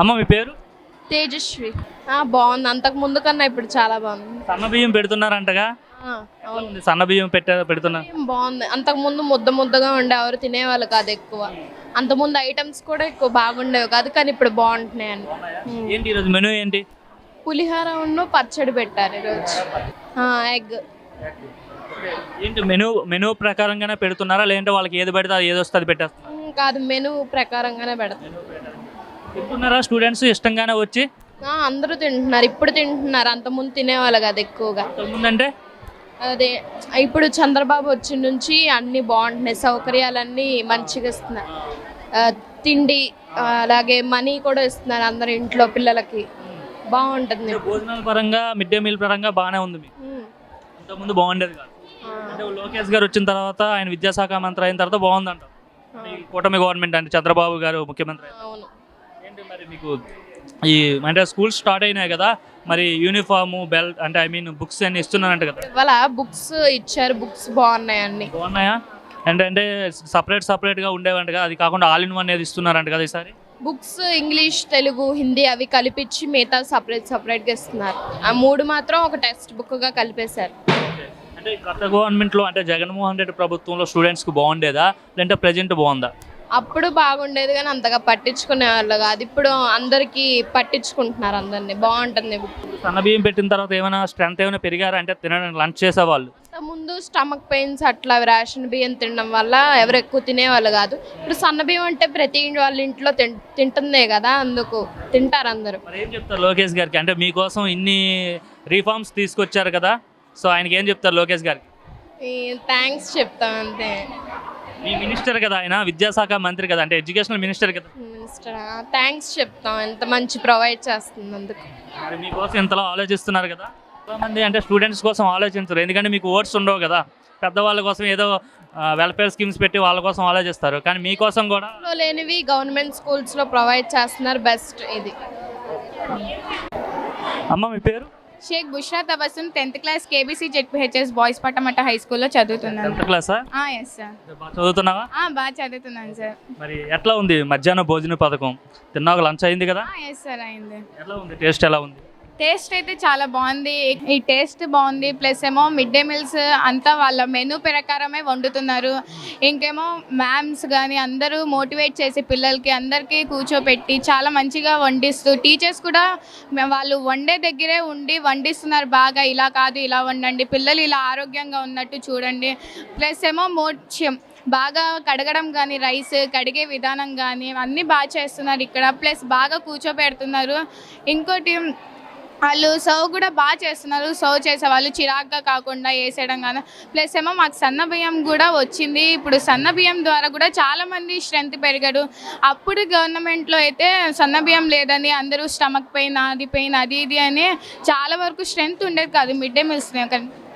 అమ్మ మీ పేరు? తేజస్వి ఆ, బాగుంది. అంతకు ముందు కన్నా ఇప్పుడు చాలా బాగుంది. సన్న బియ్యం పెడుతున్నారంటగా? సన్న బియ్యం పెట్టే పెడుతున్నారు బాగుంది. అంతకు ముందు ముద్ద ముద్దగా ఉండే ఎవరు తినేవాళ్ళు కాదు ఎక్కువ. అంతకుముందు ఐటమ్స్ కూడా ఎక్కువ బాగుండేవి కాదు కానీ ఇప్పుడు బాగుంటున్నాయి ఏంటి ఈరోజు మెనూ ఏంటి? పులిహోర ఉన్ను పచ్చడి పెట్టారు ఈరోజు. ఎగ్. ఏంటి మెనూ మెనూ ప్రకారంగానే పెడుతున్నారా? లేదంటే వాళ్ళకి ఏది పెడితే అది ఏది వస్తే అది పెట్టేస్తున్నారు? కాదు మెను ప్రకారంగానే పెడతారు. తింటున్నారా స్టూడెంట్స్ ఇష్టంగానే వచ్చి? ఆ, అందరూ తింటున్నారు. ఇప్పుడు తింటున్నారు. అంతకుముందు తినేవాళ్ళు కాదు ఎక్కువగా. ముందంటే అదే ఇప్పుడు చంద్రబాబు వచ్చిన నుంచి అన్ని బాగుంటున్నాయి. సౌకర్యాలన్నీ మంచిగా ఇస్తున్నారు. తిండి అలాగే మనీ కూడా ఇస్తున్నారు అందరి ఇంట్లో పిల్లలకి. బాగుంటుంది. భోజనాల పరంగా మిడ్ డే మీల్ పరంగా బాగానే ఉంది. ఇంతకుముందు బాగుండేది కాదు. అంటే లోకేష్ గారు వచ్చిన తర్వాత ఆయన విద్యాశాఖ మంత్రి అయిన తర్వాత బాగుందంట కూటమి గవర్నమెంట్ అంటే చంద్రబాబు గారు ముఖ్యమంత్రి. అవును. మరి మీకు ఈ అంటే స్కూల్స్ స్టార్ట్ అయినాయి కదా మరి యూనిఫాము బెల్ట్ అంటే ఐ మీన్ బుక్స్ అన్ని ఇస్తున్నారంట కదా. ఇవాళ బుక్స్ ఇచ్చారు బుక్స్ బాగున్నాయి అన్ని. బాగున్నాయా? అంటే అంటే సపరేట్ సపరేట్గా ఉండేవంట కదా అది కాకుండా ఆల్ ఇన్ వన్ అనేది ఇస్తున్నారంట కదా ఈసారి? బుక్స్ ఇంగ్లీష్ తెలుగు హిందీ అవి కలిపించి మిగతా సపరేట్ సపరేట్గా ఇస్తున్నారు. ఆ మూడు మాత్రం ఒక టెక్స్ట్ బుక్గా కలిపేశారు. అంటే కొత్త గవర్నమెంట్లో అంటే జగన్మోహన్ రెడ్డి ప్రభుత్వంలో స్టూడెంట్స్కి బాగుండేదా? లేదంటే ప్రజెంట్ బాగుందా? అప్పుడు బాగుండేది కానీ అంతగా పట్టించుకునే వాళ్ళు కాదు. ఇప్పుడు అందరికీ పట్టించుకుంటున్నారు అందరినీ. బాగుంటుంది. బుక్ సన్న బియ్యం పెట్టిన తర్వాత ఏమైనా స్ట్రెంత్ ఏమైనా పెరిగారా? అంటే తినడానికి లంచ్ చేసేవాళ్ళు? ముందు స్టమక్ పెయిన్స్ అట్లా రేషన్ బియ్యం తినడం వల్ల ఎవరు ఎక్కువ తినేవాళ్ళు కాదు. ఇప్పుడు సన్న బియ్యం అంటే ప్రతి వాళ్ళ ఇంట్లో తింటుందే కదా అందుకు. తింటారు అందరూ. ఏం చెప్తారు లోకేష్ గారికి? అంటే మీకోసం ఇన్ని రీఫార్మ్స్ తీసుకొచ్చారు కదా. సో ఆయనకి ఏం చెప్తారు లోకేష్ గారికి? థ్యాంక్స్ చెప్తాం అంతే. మీ మినిస్టర్ కదా ఆయన విద్యాశాఖ మంత్రి కదా అంటే ఎడ్యుకేషనల్ మినిస్టర్ కదా? మినిస్టర్ థ్యాంక్స్ చెప్తాం. ఎంత మంచి ప్రొవైడ్ చేస్తుంది అందుకు. మరి మీకోసం ఇంతలో ఆలోచిస్తున్నారు కదా? మంది అంటే స్టూడెంట్స్ కోసం ఆలోచించరు. ఎందుకంటే మీకు ఓట్స్ ఉండవు కదా. పెద్దవాళ్ళ కోసం ఏదో వెల్ఫేర్ స్కీమ్స్ పెట్టి వాళ్ళ కోసం ఆలోచిస్తారు. కానీ మీకోసం కూడా లేనివి గవర్నమెంట్ స్కూల్స్లో ప్రొవైడ్ చేస్తున్నారు. బెస్ట్ ఇది. అమ్మ మీ పేరు? Shaik Bushra Tabassum tenth class KBC ZPHS boys Patamata high స్కూల్లో చదువుతున్నాను. టెన్త్ క్లాసా? ఎస్ సార్ బాగా చదువుతున్నావా? బాగా చదువుతున్నాను సార్ మరి ఎట్లా ఉంది మధ్యాహ్న భోజన పథకం? తిన్నాక లంచ్ అయింది కదా? ఎస్ సార్ అయింది. ఎట్లా ఉంది? టేస్ట్ ఎలా ఉంది? టేస్ట్ అయితే చాలా బాగుంది. ఈ టేస్ట్ బాగుంది. ప్లస్ ఏమో మిడ్ డే మీల్స్ అంతా వాళ్ళ మెనూ ప్రకారమే వండుతున్నారు. ఇంకేమో మ్యామ్స్ కానీ అందరూ మోటివేట్ చేసి పిల్లలకి అందరికీ కూర్చోపెట్టి చాలా మంచిగా వండిస్తూ టీచర్స్ కూడా వాళ్ళు వండే దగ్గరే ఉండి వండిస్తున్నారు. బాగా ఇలా కాదు ఇలా వండండి. పిల్లలు ఇలా ఆరోగ్యంగా ఉన్నట్టు చూడండి. ప్లస్ ఏమో మోక్షం బాగా కడగడం కానీ రైస్ కడిగే విధానం కానీ అన్నీ బాగా చేస్తున్నారు ఇక్కడ. ప్లస్ బాగా కూర్చోబెడుతున్నారు ఇంకోటి వాళ్ళు సర్వ్ కూడా బాగా చేస్తున్నారు. సర్వ్ చేసే వాళ్ళు చిరాగ్గా కాకుండా వేసేయడం కానీ ప్లస్ ఏమో మాకు సన్న బియ్యం కూడా వచ్చింది. ఇప్పుడు సన్న బియ్యం ద్వారా కూడా చాలా మంది స్ట్రెంత్ పెరిగాడు అప్పుడు గవర్నమెంట్లో అయితే సన్న బియ్యం లేదని అందరూ స్టమక్ పెయిన్ అది పెయిన్ అది ఇది అని చాలా వరకు స్ట్రెంత్ ఉండేది కాదు. మిడ్ డే మీల్స్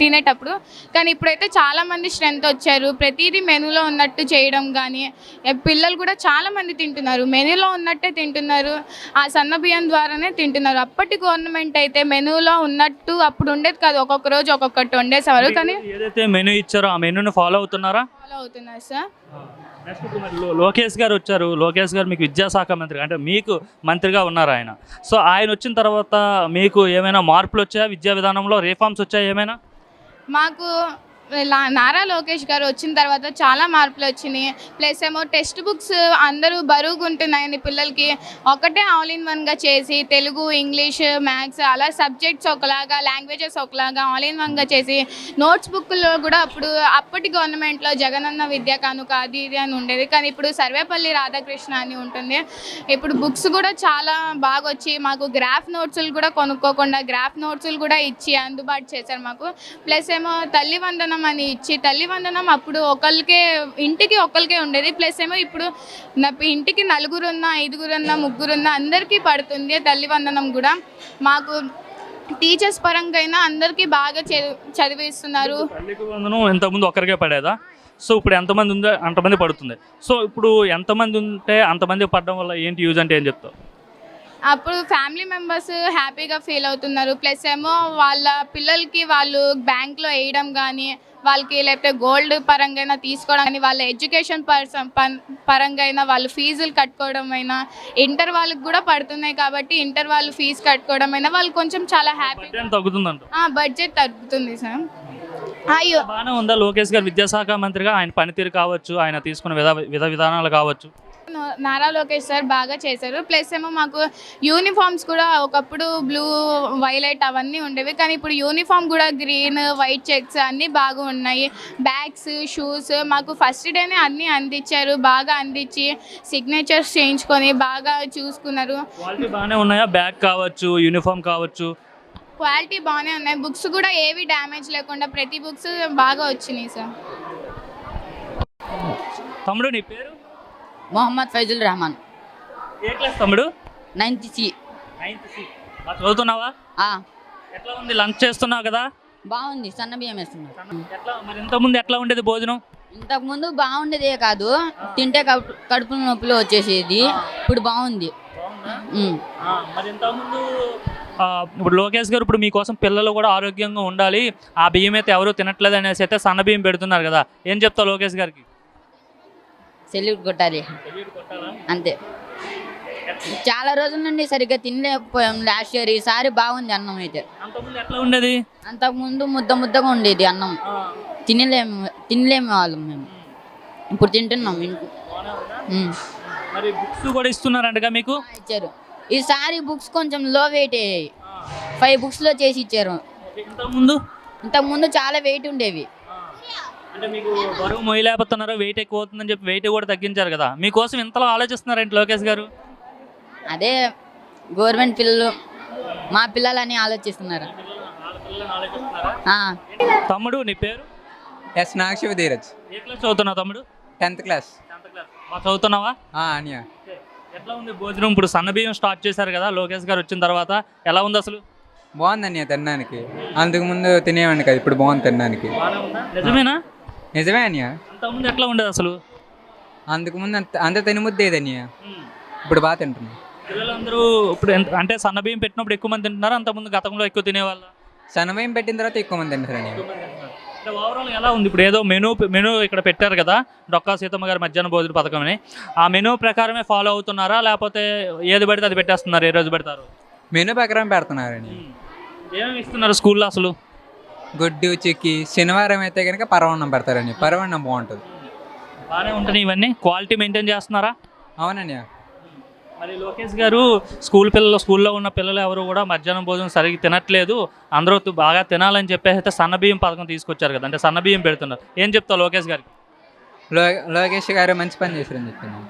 తినేటప్పుడు. కానీ ఇప్పుడైతే చాలా మంది స్ట్రెంత్ వచ్చారు. ప్రతిదీ మెనూలో ఉన్నట్టు చేయడం కానీ పిల్లలు కూడా చాలా మంది తింటున్నారు. మెనూలో ఉన్నట్టే తింటున్నారు. ఆ సన్న బియ్యం ద్వారానే తింటున్నారు. అప్పటి గవర్నమెంట్ అయితే మెనూలో ఉన్నట్టు అప్పుడు ఉండేది కాదు. ఒక్కొక్క రోజు ఒక్కొక్కటి వండేసేవారు కానీ ఏదైతే మెనూ ఇచ్చారో ఆ మెనూని ఫాలో అవుతున్నారా? ఫాలో అవుతున్నారు సార్. లోకేష్ గారు వచ్చారు. లోకేష్ గారు మీకు విద్యాశాఖ మంత్రి అంటే మీకు మంత్రిగా ఉన్నారు ఆయన. సో ఆయన వచ్చిన తర్వాత మీకు ఏమైనా మార్పులు వచ్చాయా? విద్యా విధానంలో రిఫార్మ్స్ వచ్చాయా ఏమైనా? మాకు నారా లోకేష్ గారు వచ్చిన తర్వాత చాలా మార్పులు వచ్చినాయి. ప్లస్ ఏమో టెక్స్ట్ బుక్స్ అందరూ బరువుగా ఉంటున్నాయని పిల్లలకి ఒకటే ఆల్ ఇన్ వన్గా చేసి తెలుగు ఇంగ్లీష్ మ్యాథ్స్ అలా సబ్జెక్ట్స్ ఒకలాగా లాంగ్వేజెస్ ఒకలాగా ఆల్ ఇన్ వన్గా చేసి నోట్స్ బుక్లో కూడా అప్పుడు అప్పటి గవర్నమెంట్లో జగనన్న విద్యా కానుక అది ఇది అని ఉండేది. కానీ ఇప్పుడు సర్వేపల్లి రాధాకృష్ణ అని ఉంటుంది. ఇప్పుడు బుక్స్ కూడా చాలా బాగా వచ్చి మాకు గ్రాఫ్ నోట్స్లు కూడా కొనుక్కోకుండా గ్రాఫ్ నోట్స్లు కూడా ఇచ్చి అందుబాటు చేశారు మాకు. ప్లస్ ఏమో తల్లి వందనం అని ఇచ్చి తల్లి వందనం అప్పుడు ఒకరికే ఇంటికి ఒకరికే ఉండేది. ప్లస్ ఏమో ఇప్పుడు నా ఇంటికి నలుగురున్నా ఐదుగురున్నా ముగ్గురున్నా అందరికీ పడుతుంది తల్లి వందనం కూడా. మాకు టీచర్స్ పరంగా అయినా అందరికీ బాగా చదివి చదివిస్తున్నారు. తల్లికి వందనం ఇంతకుముందు ఒకరికే పడేదా? సో ఇప్పుడు ఎంతమంది ఉందో? అంతమంది పడుతుంది. సో ఇప్పుడు ఎంతమంది ఉంటే అంతమంది పడడం వల్ల ఏంటి యూజ్ అంటే ఏం చెప్తావు? అప్పుడు ఫ్యామిలీ మెంబర్స్ హ్యాపీగా ఫీల్ అవుతున్నారు. ప్లస్ ఏమో వాళ్ళ పిల్లలకి వాళ్ళు బ్యాంక్లో వేయడం కానీ వాళ్ళకి లేకపోతే గోల్డ్ పరంగా అయినా తీసుకోవడం కానీ వాళ్ళ ఎడ్యుకేషన్ పర్సన్ పరంగా అయినా వాళ్ళు ఫీజులు కట్టుకోవడం అయినా ఇంటర్ వాళ్ళకి కూడా పడుతున్నాయి కాబట్టి ఇంటర్ వాళ్ళు ఫీజు కట్టుకోవడం అయినా వాళ్ళు కొంచెం చాలా హ్యాపీ బడ్జెట్ తగ్గుతుంది సార్. అయ్యో. బాగానే ఉందా లోకేష్ గారు? విద్యాశాఖ మంత్రిగా ఆయన పనితీరు కావచ్చు ఆయన తీసుకున్న విధ విధ విధానాలు కావచ్చు. నారా లోకేష్ సార్ బాగా చేశారు. ప్లస్ ఏమో మాకు యూనిఫామ్స్ కూడా ఒకప్పుడు బ్లూ వైలెట్ అవన్నీ ఉండేవి. కానీ ఇప్పుడు యూనిఫామ్ కూడా గ్రీన్ వైట్ చెక్స్ అన్నీ బాగా ఉన్నాయి. బ్యాగ్స్ షూస్ మాకు ఫస్ట్ డేనే అన్నీ అందించారు. బాగా అందించి సిగ్నేచర్స్ చేయించుకొని బాగా చూసుకున్నారు. క్వాలిటీ బాగానే ఉన్నాయా? బ్యాగ్ కావచ్చు యూనిఫామ్ కావచ్చు? క్వాలిటీ బాగానే ఉన్నాయి. బుక్స్ కూడా ఏవి డ్యామేజ్ లేకుండా ప్రతి బుక్స్ బాగా వచ్చినాయి సార్. తమ్ముడు నీ పేరు? మొహమ్మద్ ఫైజుల్ రెహమాన్. ఏ క్లాస్ తమ్ముడు? Ninth C. Ninth C. చదువుతున్నావా? ఆ, ఎట్లా ఉంది లంచ్ చేస్తున్నావు కదా? బాగుంది సన్న బియ్యం వేస్తున్నారు ఎట్లా మరి ఇంతకుముందు ఎట్లా ఉండేది భోజనం? ఇంతకుముందు బాగుండేదే కాదు తింటే కడుపు కడుపు నొప్పులు వచ్చేసేది. ఇప్పుడు బాగుంది. ఉమ్. ఆ, మరి ఇంతకుముందు ఆ, ఇప్పుడు లోకేష్ గారు ఇప్పుడు మీకోసం పిల్లలు కూడా ఆరోగ్యంగా ఉండాలి. ఆ బియ్యం అయితే ఎవరు తినట్లేదు అనేసి అయితే సన్న బియ్యం పెడుతున్నారు కదా. ఏం చెప్తావు లోకేష్ గారికి? సెల్యూట్ కొట్టాలి అంతే. చాలా రోజుల నుండి సరిగ్గా తినలేకపోయాం లాస్ట్ ఇయర్ ఈసారి బాగుంది అన్నం అయితే. అంతకుముందు ఎట్లా ఉండేది? అంతకుముందు ముద్ద ముద్దగా ఉండేది అన్నం. తినలేము తినలేము వాళ్ళం మేము. ఇప్పుడు తింటున్నాం ఇంట్లో. మరి బుక్స్ కూడా ఇస్తున్నారంటగా మీకు? ఇచ్చారు. ఈసారి బుక్స్ కొంచెం లో వెయిట్ అయ్యాయి ఫైవ్ బుక్స్లో చేసి ఇచ్చారు. ఇంతకుముందు? ఇంతకుముందు చాలా వెయిట్ ఉండేవి. అంటే మీకు బరువు మొయ్యలేకపోతున్నారు వెయిట్ ఎక్కువ అవుతుందని చెప్పి వెయిట్ కూడా తగ్గించారు కదా. మీకోసం ఇంతలో ఆలోచిస్తున్నారండి లోకేష్ గారు? అదే గవర్నమెంట్ పిల్లలు మా పిల్లలని ఆలోచిస్తున్నారు. తమ్ముడు నీ పేరు? ఎస్ నాకు శివ ధీరజ్. ఏ క్లాస్ చదువుతున్నావు తమ్ముడు? Tenth class. చదువుతున్నావా? అనియా. ఎట్లా ఉంది భోజనం? ఇప్పుడు సన్న బియ్యం స్టార్ట్ చేశారు కదా లోకేష్ గారు వచ్చిన తర్వాత. ఎలా ఉంది అసలు? బాగుంది అన్నయ్య తినడానికి. అంతకు ముందు తినేవాడిని కదా ఇప్పుడు బాగుంది తినడానికి. నిజమేనా? నిజమే అన్నయ్య అంతకుముందు ఎట్లా ఉండేది అసలు? అంతకు ముందు అంత అంత తినముద్దేది అన్నయ్య ఇప్పుడు బాగా తింటున్నా. పిల్లలందరూ ఇప్పుడు ఎంత- అంటే సన్న బియ్యం పెట్టినప్పుడు ఎక్కువ మంది తింటున్నారు? అంతకుముందు గతంలో ఎక్కువ తినేవాళ్ళ? సన్నమయం పెట్టిన తర్వాత ఎక్కువ మంది తింటారు అన్నయ్య అంటే ఓవరాల్ ఎలా ఉంది? ఇప్పుడు ఏదో మెనూ మెనూ ఇక్కడ పెట్టారు కదా డొక్కా సీతమ్మ గారి మధ్యాహ్న భోజన పథకం అని. ఆ మెనూ ప్రకారమే ఫాలో అవుతున్నారా? లేకపోతే ఏది పడితే అది పెట్టేస్తున్నారు? ఏ రోజు పెడతారు? మెనూ ప్రకారం పెడుతున్నారు అన్నయ్య ఏమేమి ఇస్తున్నారు స్కూల్లో అసలు? గుడ్డు చిక్కి శనివారం అయితే కనుక పరవన్నం పెడతారని పరవన్నం బాగుంటుంది. బాగానే ఉంటున్నాయి ఇవన్నీ? క్వాలిటీ మెయింటైన్ చేస్తున్నారా? అవునన్నయ్య మరి లోకేష్ గారు స్కూల్ పిల్లలు స్కూల్లో ఉన్న పిల్లలు ఎవరు కూడా మధ్యాహ్నం భోజనం సరిగ్గా తినట్లేదు. అందరూ బాగా తినాలని చెప్పేసి అయితే సన్న బియ్యం పథకం తీసుకొచ్చారు కదా అంటే సన్న బియ్యం పెడుతున్నారు. ఏం చెప్తావు లోకేష్ గారికి? లో లోకేష్ గారు మంచి పని చేశారని చెప్పాను.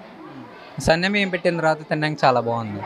సన్నమయం పెట్టిన తర్వాత తినడానికి చాలా బాగుంది.